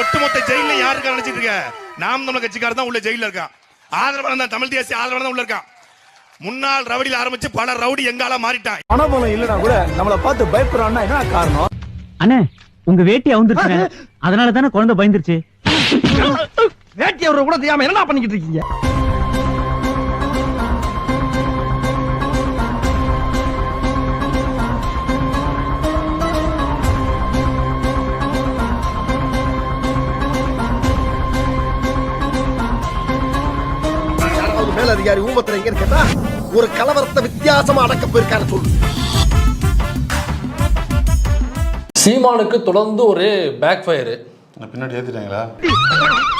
ஒட்டுமொத்த ஜெயில யாருக்கு நினைச்சிட்டு இருக்க? நாம் தமிழ் கட்சிக்காரர் தான் உள்ள ஜெயில இருக்கான். ஆதரவாளன் தான் தமிழ் தேசிய ஆதரவாளன் தான் உள்ள இருக்கான். முன்னாள் ரவுடியில் ஆரம்பிச்சு பல ரவுடி எங்கால மாறிட்டான். பணபலம் இல்லனா கூட நம்மள பார்த்து பயப்படுறான்னா என்ன காரணம்? அண்ணே உங்க வேட்டி அவுந்துருச்சு அதனால தானே குழந்தை பயந்துருச்சு? வேட்டி அவரை கூட தெரியாம என்னடா பண்ணிக்கிட்டு இருக்கீங்க? யாராவது மேலதிகாரி ஊமத்துல எங்க கேட்டா ஒரு கலவரத்தை வித்தியாசமா அடக்க போயிருக்காரு சொல்லு. சீமானுக்கு தொடர்ந்து ஒரு பேக் ஃபயரு பின்னாடி ஏத்திட்டாங்களா?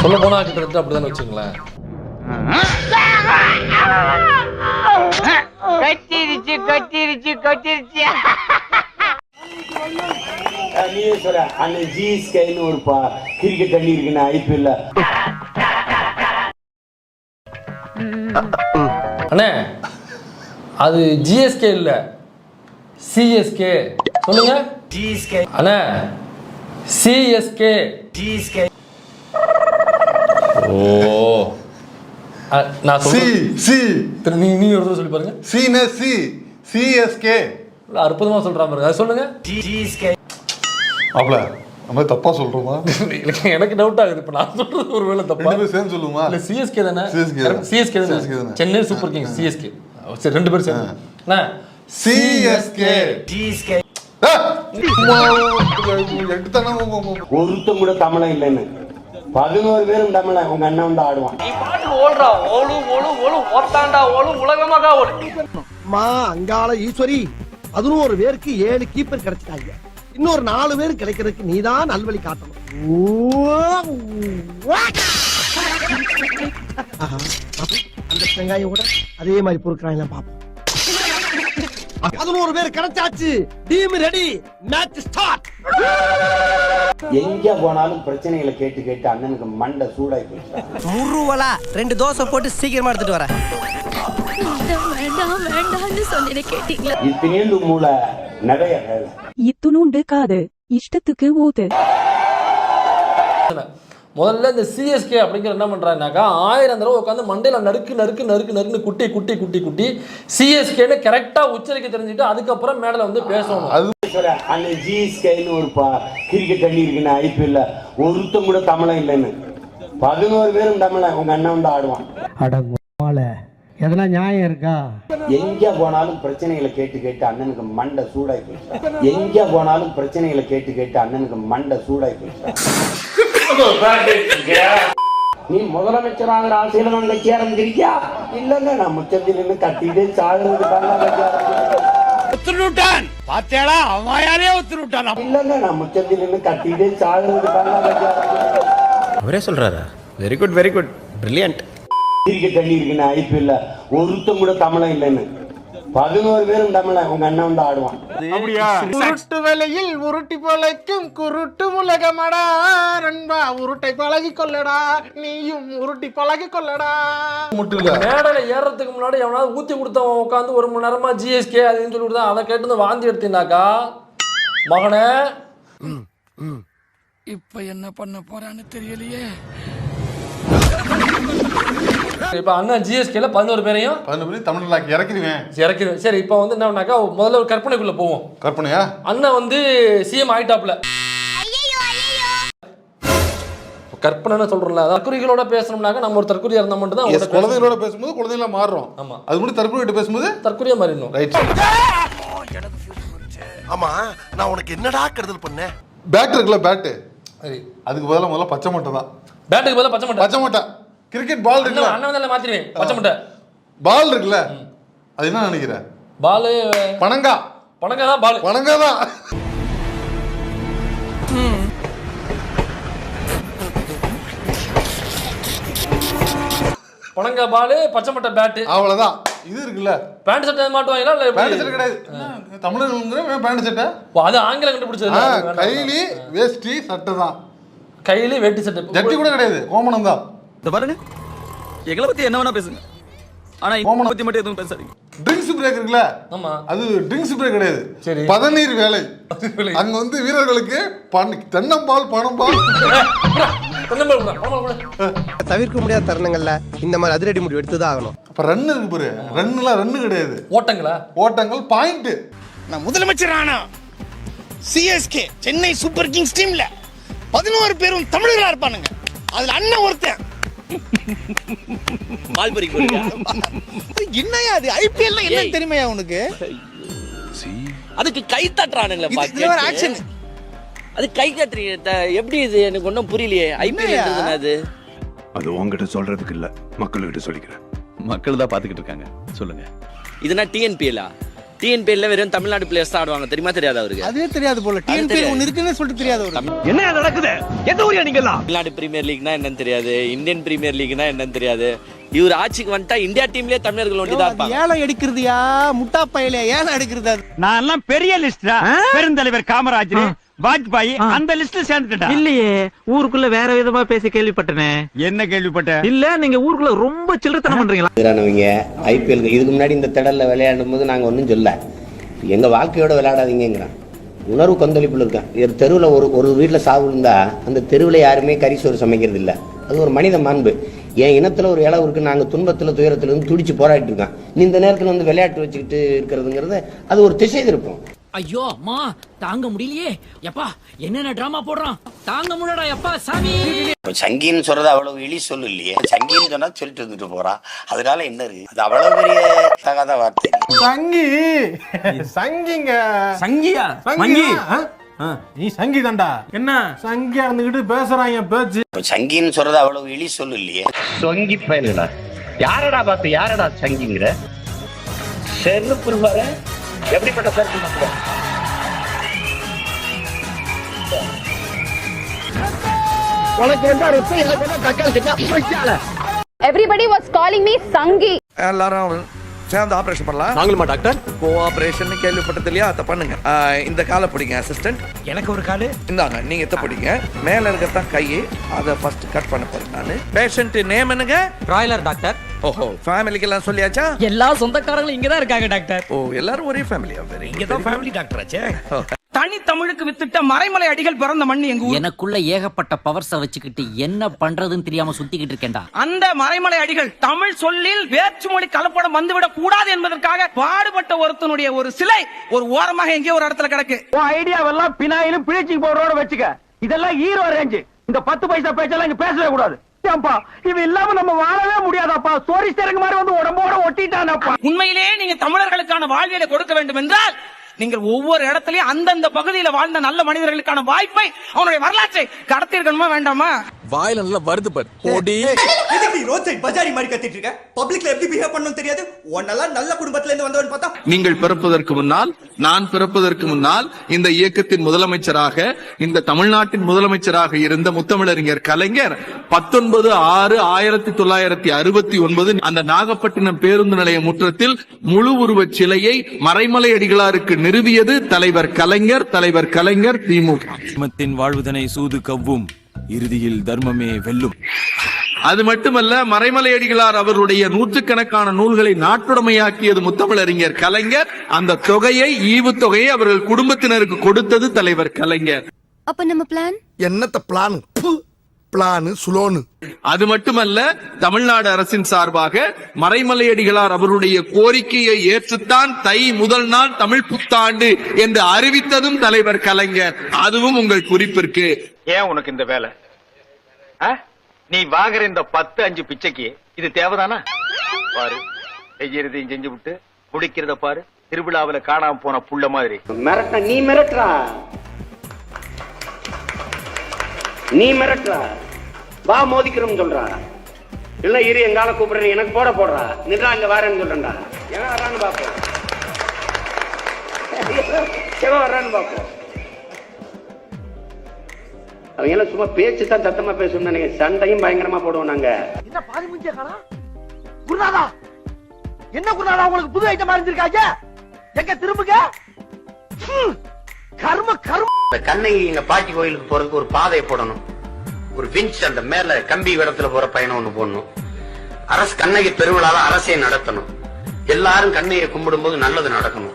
சொல்ல போனா கிட்டத்தட்ட அப்படிதான் வச்சுங்களேன் கட்டிருச்சு கட்டிருச்சு கட்டிருச்சு. சொல்ற அண்ணன் ஜிஎஸ்கேன்னு ஒரு பா கிரிக்கெட் அணி இருக்குண்ணா ஐபிஎல்ல அண்ணே அது ஜிஎஸ்கே இல்ல. சிஎஸ்கே சொல்லுங்க. ஜிஎஸ்கே அண்ணே சிஎஸ்கே ஜிஎஸ்கே ஓ. நான் சி சி திரு, நீ நீ ஒரு சொல்லி பாருங்க. சீன சி சிஎஸ்கே இல்ல, அற்புதமா சொல்றான் பாருங்க. அது சொல்லுங்க. ஜிஎஸ்கே அப்பல நம்ம தப்பா சொல்றோமா? எனக்கு- எனக்கு டவுட் ஆகுது. இப்ப நான் சொல்றது ஒரு வேளை தப்பா? ரெண்டு பேரும் சேர்ந்து சொல்லுமா இல்ல சிஎஸ்கே தானே. சிஎஸ்கே CSK தானே. தானே. சென்னை சூப்பர் கிங்ஸ் சிஎஸ்கே சரி ரெண்டு பேரும் சேர்ந்து. அண்ணா சிஎஸ்கே ஜிஎஸ்கே எடுத்தானே? ஒருத்தன் கூட தமிழன் இல்லைன்னு. பதினோரு பேரும் தமிழன் உங்க அண்ணன் வந்து ஆடுவான். ஓடுறா. ஓடு ஓடு ஓடு. ஓத்தாண்டா ஓடு உலகமாக ஓடு. மா அங்காள ஈஸ்வரி ஒரு பேருக்கு ஏழு கீப்பர் கிடைச்சிட்டாங்க. இன்னொரு நாலு பேர் கிடைக்கிறதுக்கு நீதான் நல்வழி காட்டணும். ஆஹா, அந்த வெங்காயம் கூட அதே மாதிரி பொறுக்கிறாங்க பாப்போம். பதினோரு பேர் கிடைச்சாச்சு. Team ready. மேட்ச் ஸ்டார்ட் எங்க போனாலும் பிரச்சனைகளை கேட்டு கேட்டு அண்ணனுக்கு மண்டை சூடாய் போயிடுச்சு முருவலா ரெண்டு தோசை போட்டு சீக்கிரமா எடுத்துட்டு வரேன். வேண்டாம் வேண்டாம்னு சொன்னேன் கேட்டீங்களா? இத்தினேந்து மூளை நிறைய வேலை. இத்துணுண்டு காது இஷ்டத்துக்கு ஊத்து முதல்ல இந்த சிஎஸ்கே அப்படிங்கிற என்ன பண்றாங்கனாக்கா ஆயிரம் தடவை உட்காந்து மண்டையில நறுக்கு நறுக்கு நறுக்கு நறுக்குன்னு குட்டி குட்டி குட்டி குட்டி சிஎஸ்கேன்னு கரெக்டா உச்சரிக்க தெரிஞ்சுட்டு அதுக்கப்புறம் மேடல வந்து பேசணும். சொல்ற அண்ணன் ஜிஎஸ்கேன்னு ஒரு பா கிரிக்கெட் அணி இருக்குண்ணா ஐபிஎல்ல ஒருத்தன் கூட தமிழன் இல்லைன்னு. பதினோரு பேரும் தமிழன் உங்க அண்ணன் வந்து ஆடுவான். எதனா நியாயம் இருக்கா? எங்க போனாலும் பிரச்சனைகளை கேட்டு கேட்டு அண்ணனுக்கு மண்டை சூடாய் போயிடுச்சு எங்க போனாலும் பிரச்சனைகளை கேட்டு கேட்டு அண்ணனுக்கு மண்டை சூடாய் போயிடுச்சு நீ முதலமைச்சர் ஆகிற ஆசையில நான் கட்சி ஆரம்பிச்சிருக்கியா இல்லங்க நான் முச்சத்தில் நின்று கட்டிட்டு சாகுறதுக்காக. பாத்தியாடா அவன் யாரையோ ஒத்துருட்டான். இல்லங்க நான் முச்சத்தில் நின்று கட்டிட்டு சாகுறதுக்காக. அவரே சொல்றாரா? Very good very good brilliant cricket அணி இருக்குண்ணா ஐபிஎல்ல ஒருத்தன் கூட தமிழன் இல்லைன்னு. பதினோரு பேரும் தமிழன். உங்க அண்ணன் வந்து ஆடுவான். உருட்டு வேலையில் உருட்டி பழைக்கும் குருட்டு உலகமடா. நண்பா உருட்டை பழகி கொள்ளடா. நீயும் உருட்டி பழகி கொள்ளடா. மேடையில ஏறதுக்கு முன்னாடி எவனாவது ஊத்தி கொடுத்தவன் உட்காந்து ஒரு மணி நேரமா ஜிஎஸ்கே அதுன்னு சொல்லி கொடுத்தா அதை கேட்டு வந்து வாந்தி எடுத்தீங்கன்னாக்கா மகனே. இப்ப என்ன பண்ண போறான்னு தெரியலையே. இப்ப அண்ணன் ஜிஎஸ்கேல பதினோரு பேரையும் பதினொரு மணி தமிழ்நாக்கு இறக்கிடுவேன். இறக்கிடுவேன் சரி இப்போ வந்து என்னன்னாக்கா முதல்ல ஒரு கற்பனைக்குள்ள போவோம். கற்பனையா? அண்ணன் வந்து சிஎம் ஆயிட்டாப்ல கற்பனைன்னு சொல்றோம்ல தற்குறிகளோட பேசணும்னாக்க நம்ம ஒரு தற்குறியா இருந்தா மட்டும் தான் குழந்தைகளோட பேசும்போது குழந்தைகளா மாறுறோம். ஆமா. அது முன்னாடி தற்கொலை பேசும்போது? தற்குறியா மாறிடணும். ரைட் ஆமா நான் உனக்கு என்னடா கெடுதல் பண்ணேன்? பேட் இருக்குல்ல பேட்டு சரி. அதுக்கு பதிலா முதல்ல பச்சை மட்டை தான். பேட்டுக்கு பதிலா பச்சை மட்டை. பச்சை மட்டை. கிரிக்கெட் பால் இருக்குல்ல? அண்ணன் அண்ணன் வந்து மாத்திருவேன். பச்சை மட்டை. பால் இருக்குல்ல? அது என்ன நினைக்கிற? பாலு பனங்கா. பணக்கா தான் பாலு பனங்கா தான். பணங்கா பாலு பச்சை மட்டை பேட்டு அவ்வளவுதான். இது இருக்குல்ல? பேண்ட் சட்டை மாட்டுவாங்களா இல்ல பேண்ட்? சட்டை கிடையாது. தமிழர்களுங்கிற பேண்ட் சட்டை அது ஆங்கிலம் கண்டுபிடிச்சது. கைலி வேஷ்டி சட்டை தான். கையில வேட்டி சட்டை. ஜட்டி கூட கிடையாது. கோமணம் தான். இந்த பாருங்க. எங்களை பத்தி என்ன வேணா பேசுங்க. ஆனா பத்தி மட்டும் எதுவும் பேசாதீங்க. ட்ரிங்க்ஸ் பிரேக் இருக்குல்ல? ஆமா. அது ட்ரிங்க்ஸ் பிரேக் கிடையாது. சரி. பதநீர் வேலை. அங்க வந்து வீரர்களுக்கு தென்னம்பால் பணம்பால். தவிர்க்க முடியாத தருணங்கள்ல இந்த மாதிரி அதிரடி முடிவு எடுத்துதான் ஆகணும். அப்ப ரன் இருக்கு பாரு. ரன்னுலாம் ரன்னு கிடையாது. ஓட்டங்களா? ஓட்டங்கள் பாயிண்ட் நான் முதலமைச்சர் ஆனா சிஎஸ்கே சென்னை சூப்பர் கிங்ஸ் டீம்ல பதினோரு பேரும் தமிழர்களா இருப்பானுங்க. அதுல அண்ணன் ஒருத்தன். என்னையா அது ஐபிஎல் என்ன தெரியுமையா உனக்கு? அதுக்கு கை தட்டுறானுங்களே ஆக்ஷன் அது கை தட்டுறீங்க எப்படி இது? எனக்கு ஒன்றும் புரியலையே. ஐபிஎல் அது? அது உங்ககிட்ட சொல்றதுக்கு இல்ல. மக்கள்கிட்ட சொல்லிக்கிறேன். மக்கள் தான் பாத்துக்கிட்டு இருக்காங்க. சொல்லுங்க. இதுனா டிஎன்பிஎல்லா டிஎன்பிஎல்ல வெறும் தமிழ்நாடு பிளேயர்ஸ் தான் ஆடுவாங்க. தெரியுமா? தெரியாது அவருக்கு. அதுவே தெரியாது போல. டிஎன்பிஎல். ஒன்னு இருக்குன்னு சொல்லிட்டு தெரியாது அவருக்கு. என்ன நடக்குது? எந்த ஊரியா நீங்கெல்லாம்? தமிழ்நாடு பிரீமியர் லீக்னா என்னன்னு தெரியாது. இந்தியன் பிரீமியர் லீக்னா என்னன்னு தெரியாது. இவர் ஆட்சிக்கு வந்துட்டா இந்தியா டீம்லயே தமிழர்கள் ஒண்டி தான் இருப்பாங்க. ஏலம் எடுக்கிறதுயா? முட்டா பையில ஏலம் எடுக்கிறது அது. நான் எல்லாம் பெரிய லிஸ்டா பெருந்தலைவர் காமராஜர் வாஜ்பாய் அந்த லிஸ்ட்ல சேர்ந்துட்டா? இல்லையே ஊருக்குள்ள வேற விதமா பேசி கேள்விப்பட்டனே. என்ன கேள்விப்பட்ட? இல்ல நீங்க ஊருக்குள்ள ரொம்ப சில்லறத்தனம் பண்றீங்களா? எதிரானவங்க ஐபிஎல் இதுக்கு முன்னாடி இந்த திடல்ல விளையாடும் போது நாங்கள் ஒன்றும் சொல்ல. எங்க வாழ்க்கையோட விளையாடாதீங்கிறான் உணர்வு கொந்தளிப்பில் இருக்கான். தெருவில் ஒரு ஒரு வீட்டில் சாவு இருந்தா அந்த தெருவில் யாருமே கறி சோறு சமைக்கிறது இல்லை அது ஒரு மனித மாண்பு. என் இனத்தில் ஒரு இளவு இருக்கு. நாங்கள் துன்பத்தில் துயரத்துல இருந்து துடிச்சு போராடிட்டு இருக்கோம். நீ இந்த நேரத்தில் வந்து விளையாட்டு வச்சுக்கிட்டு இருக்கிறதுங்கிறது அது ஒரு திசை திருப்பம். ஐயோ அம்மா தாங்க முடியலையே. எப்பா என்னென்ன டிராமா போடுறான்? தாங்க முடியடா எப்பா சாமி. சங்கின்னு சொல்றது அவ்வளவு எளி சொல்லு இல்லையே. சங்கின்னு சொன்னா சொல்லிட்டு இருந்துட்டு போறா. அதனால என்ன இருக்கு? அது அவ்வளவு பெரிய தகாத வார்த்தை. சங்கி! சங்கிங்க. சங்கியா? சங்கி நீ சங்கி தான்டா என்ன? சங்கியா இருந்துகிட்டு பேசுறாங்க பேச்சு. சங்கின்னு சொல்றது அவ்வளவு எளி சொல்லு இல்லையே. சொங்கி பயலுடா. யாரடா பார்த்து யாரடா சங்கிங்கிற? செருப்பு வர எப்படிப்பட்ட செருப்பு உனக்கு என்ன இருக்கு எனக்கு தக்காளி எவ்ரிபடி வாஸ் காலிங் மீ சங்கி எல்லாரும் சேர்ந்து ஆபரேஷன் பண்ணலாம். நாங்களுமா டாக்டர்? கோ ஆபரேஷன் கேள்விப்பட்டது இல்லையா? அதை பண்ணுங்க. இந்த காலை பிடிங்க அசிஸ்டன்ட் எனக்கு ஒரு காலு? இந்தாங்க நீங்க எத்த பிடிங்க. மேல இருக்கத்தான் கை. அதை ஃபர்ஸ்ட் கட் பண்ண போறேன் நானு. பேஷண்ட் நேம் என்னங்க? Broiler doctor. ஓஹோ. ஃபேமிலிக்கு எல்லாம் சொல்லியாச்சா? எல்லா சொந்தக்காரங்களும் இங்க தான் இருக்காங்க டாக்டர். ஓ எல்லாரும் ஒரே ஃபேமிலியா வெரி இங்க தான் ஃபேமிலி டாக்டர் ஆச்சே. தனி தமிழுக்கு வித்துட்ட மறைமலை அடிகள் பிறந்த மண் எங்க ஊர்? எனக்குள்ள ஏகப்பட்ட பவர்ஸ வச்சுக்கிட்டு என்ன பண்றதுன்னு தெரியாம சுத்திக்கிட்டு இருக்கேன்டா. அந்த மறைமலை அடிகள் தமிழ் சொல்லில் வேற்றுமொழி கலப்படம் வந்துவிடக் கூடாது என்பதற்காக பாடுபட்ட ஒருத்தனுடைய ஒரு சிலை ஒரு ஓரமாக எங்கேயோ ஒரு இடத்துல கிடக்கு. ஐடியாவெல்லாம் பினாயிலும் பிழிச்சிக்கு போறோட வச்சுக்க. இதெல்லாம் ஹீரோ ரேஞ்சு இந்த பத்து பைசா பேச்செல்லாம் இங்க பேசவே கூடாது. ஏன்பா? இவன் இல்லாம நம்ம வாழவே முடியாதாப்பா? சோரி சேரங்க மாதிரி வந்து உடம்போட ஒட்டிட்டானப்பா. உண்மையிலேயே நீங்க தமிழர்களுக்கான வாழ்வியலை கொடுக்க வேண்டும் என்றால் நீங்கள் ஒவ்வொரு இடத்துலயும் அந்தந்த பகுதியில வாழ்ந்த நல்ல மனிதர்களுக்கான வாய்ப்பை அவனுடைய வரலாற்றை கடத்திருக்கணுமா வேண்டாமா? வாயில நல்லா வருது பாரு. ஓடி எதுக்கு நீ ரோட் சைடு பஜாரி மாதிரி கத்திட்டு இருக்க? பப்ளிக்ல எப்படி பிஹேவ் பண்ணணும் தெரியாது? உன்னெல்லாம் நல்ல குடும்பத்துல இருந்து வந்தவன் பார்த்தா. நீங்கள் பிறப்பதற்கு முன்னால் நான் பிறப்பதற்கு முன்னால் இந்த இயக்கத்தின் முதலமைச்சராக இந்த தமிழ்நாட்டின் முதலமைச்சராக இருந்த முத்தமிழறிஞர் கலைஞர் பத்தொன்பது ஆறு ஆயிரத்தி தொள்ளாயிரத்தி அறுபத்தி ஒன்பது அந்த நாகப்பட்டினம் பேருந்து நிலைய முற்றத்தில் முழு உருவச் சிலையை மறைமலை அடிகளாருக்கு நிறுவியது தலைவர் கலைஞர் தலைவர் கலைஞர் திமுக. வாழ்வுதனை சூது கவ்வும். இறுதியில் தர்மமே வெல்லும். அது மட்டுமல்ல மறைமலை அடிகளார் அவருடைய நூற்றுக்கணக்கான நூல்களை நாட்டுடைமையாக்கியது முத்தமிழறிஞர் கலைஞர். அந்த தொகையை ஈவுத் தொகையை அவர்கள் குடும்பத்தினருக்கு கொடுத்தது தலைவர் கலைஞர். அப்ப நம்ம பிளான் என்னத்த பிளான் பிளானு சுலோனு. அது மட்டுமல்ல தமிழ்நாடு அரசின் சார்பாக மறைமலை அடிகளார் அவருடைய கோரிக்கையை ஏற்றுத்தான் தை முதல் நாள் தமிழ் புத்தாண்டு என்று அறிவித்ததும் தலைவர் கலைஞர். அதுவும் உங்கள் குறிப்பிற்கு. ஏன் உனக்கு இந்த வேலை? நீ வாங்குற இந்த பத்து அஞ்சு பிச்சைக்கு இது தேவைதானா? பாரு செய்யறதையும் செஞ்சு விட்டு முடிக்கிறத பாரு திருவிழாவுல காணாம போன புள்ள மாதிரி. மிரட்ட நீ மிரட்டுறா. நீ மிரட்டுற. வா மோதிக்கிறோம் சொல்றா. இல்ல இரு எங்கால கூப்பிடுறேன். எனக்கு போட போடுறா. நின்றா இங்க வரேன்னு சொல்றேன்டா. எவன் வரான்னு பாப்போம் எவன் வர்றான்னு பாப்போம் அவங்க எல்லாம் சும்மா பேச்சு தான் சத்தமா பேசணும் நீங்க சண்டையும் பயங்கரமா போடுவோம் நாங்க. என்ன பாதி முடிஞ்ச குருநாதா! என்ன குருநாதா உங்களுக்கு புது ஐட்டம் இருந்திருக்காங்க எங்க திரும்புங்க? இந்த கண்ணகி எங்க பாட்டி கோயிலுக்கு போறதுக்கு ஒரு பாதையை போடணும். ஒரு விஞ்ச் அந்த மேல கம்பி இடத்துல போற பயணம் ஒண்ணு போடணும். அரசு கண்ணகி பெருவிழாவை அரசே நடத்தணும். எல்லாரும் கண்ணையை கும்பிடும்போது நல்லது நடக்கணும்.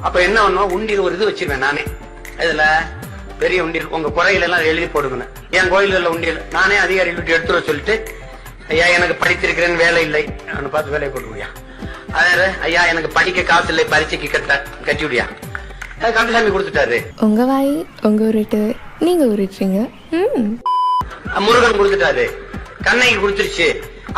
அப்ப என்ன பண்ணுவோம்? உண்டியில் ஒரு இது வச்சிருவேன் நானே. இதுல பெரிய உண்டியல். உங்க குறையில எல்லாம் எழுதி போடுங்க என் கோயில்ல உண்டியல். நானே அதிகாரிகள் விட்டு எடுத்துட சொல்லிட்டு ஐயா எனக்கு படித்திருக்கிறேன் வேலை இல்லை. நான் பார்த்து வேலையை கொடுங்கய்யா அதாவது ஐயா எனக்கு படிக்க காசு இல்லை பரீட்சைக்கு கட்ட கட்டி விடியா கந்தசாமி கொடுத்துட்டாரு. உங்க வாய் உங்க உருட்டு நீங்க உருட்டுறீங்க. முருகன் கொடுத்துட்டாரு. கண்ணகி கொடுத்துருச்சு.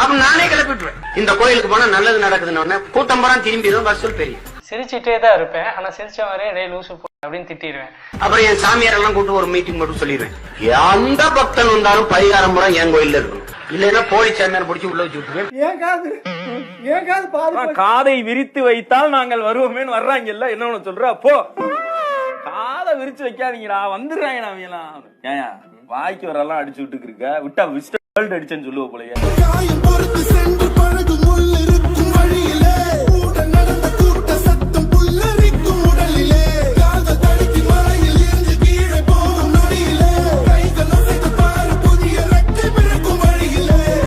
அப்ப நானே கிளப்பிட்டுருவேன். இந்த கோயிலுக்கு போனா நல்லது நடக்குதுன்னு உடனே கூட்டம் போறான் திரும்பிடும் வசூல் பெரிய. சிரிச்சிட்டே தான் இருப்பேன். ஆனா சிரிச்ச மாதிரியே டே லூசு அப்படின்னு திட்டிடுவேன். அப்புறம் என் சாமியார் எல்லாம் கூட்டு ஒரு மீட்டிங் மட்டும் சொல்லிடுவேன். எந்த பக்தன் வந்தாலும் பரிகாரம் முறை என் கோயில்ல இருக்கணும். இல்லைன்னா போலி சாமியார் பிடிச்சி உள்ள வச்சு விட்டுருவேன். ஏன் காது? ஏன் காது பாது காதை விரித்து வைத்தால் நாங்கள் வருவோமேன்னு வர்றாங்கல்ல என்ன ஒண்ணு சொல்ற? போ. காதை விரிச்சு வைக்காதீங்கடா வந்துடுறாங்க நாமெல்லாம் ஏன் வாய்க்கு வரலாம் அடிச்சு விட்டுக்கு இருக்க விட்டா விஸ்ட் வேர்ல்டு அடிச்சேன்னு சொல்லுவ போலயே.